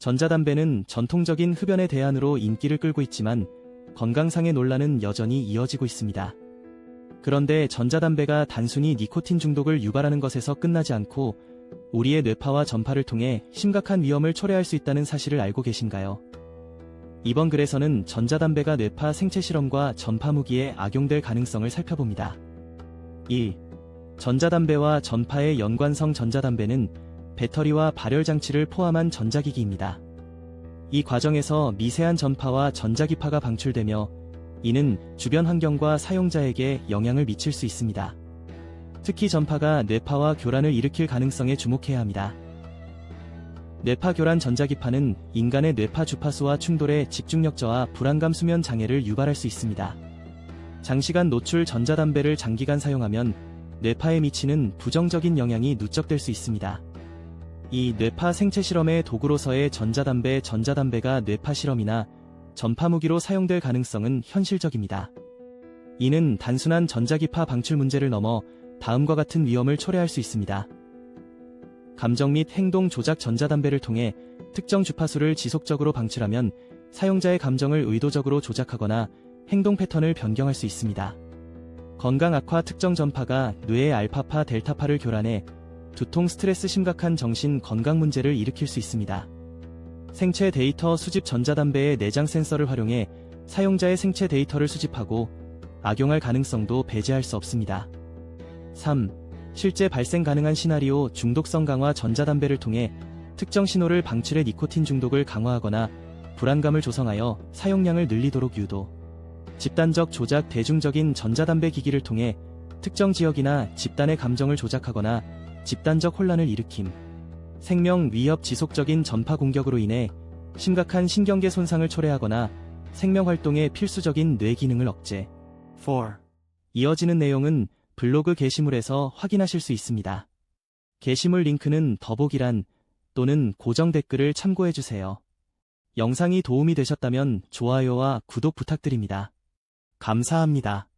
전자담배는 전통적인 흡연의 대안으로 인기를 끌고 있지만 건강상의 논란은 여전히 이어지고 있습니다. 그런데 전자담배가 단순히 니코틴 중독을 유발하는 것에서 끝나지 않고 우리의 뇌파와 전파를 통해 심각한 위험을 초래할 수 있다는 사실을 알고 계신가요? 이번 글에서는 전자담배가 뇌파 생체 실험과 전파 무기에 악용될 가능성을 살펴봅니다. 1. 전자담배와 전파의 연관성 전자담배는 배터리와 발열 장치를 포함한 전자기기입니다. 이 과정에서 미세한 전파와 전자기파가 방출되며 이는 주변 환경과 사용자에게 영향을 미칠 수 있습니다. 특히 전파가 뇌파와 교란을 일으킬 가능성에 주목해야 합니다. 뇌파 교란 전자기파는 인간의 뇌파 주파수와 충돌에 집중력 저하, 불안감 수면 장애를 유발할 수 있습니다. 장시간 노출 전자담배를 장기간 사용하면 뇌파에 미치는 부정적인 영향이 누적될 수 있습니다. 이 뇌파 생체 실험의 도구로서의 전자담배, 전자담배가 뇌파 실험이나 전파 무기로 사용될 가능성은 현실적입니다. 이는 단순한 전자기파 방출 문제를 넘어 다음과 같은 위험을 초래할 수 있습니다. 감정 및 행동 조작 전자담배를 통해 특정 주파수를 지속적으로 방출하면 사용자의 감정을 의도적으로 조작하거나 행동 패턴을 변경할 수 있습니다. 건강 악화 특정 전파가 뇌의 알파파 델타파를 교란해 두통 스트레스 심각한 정신 건강 문제를 일으킬 수 있습니다. 생체 데이터 수집 전자담배의 내장 센서를 활용해 사용자의 생체 데이터를 수집하고 악용할 가능성도 배제할 수 없습니다. 3. 실제 발생 가능한 시나리오 중독성 강화 전자담배를 통해 특정 신호를 방출해 니코틴 중독을 강화하거나 불안감을 조성하여 사용량을 늘리도록 유도. 집단적 조작 대중적인 전자담배 기기를 통해 특정 지역이나 집단의 감정을 조작하거나 집단적 혼란을 일으킴. 생명 위협 지속적인 전파 공격으로 인해 심각한 신경계 손상을 초래하거나 생명 활동의 필수적인 뇌 기능을 억제. 4. 이어지는 내용은 블로그 게시물에서 확인하실 수 있습니다. 게시물 링크는 더보기란 또는 고정 댓글을 참고해주세요. 영상이 도움이 되셨다면 좋아요와 구독 부탁드립니다. 감사합니다.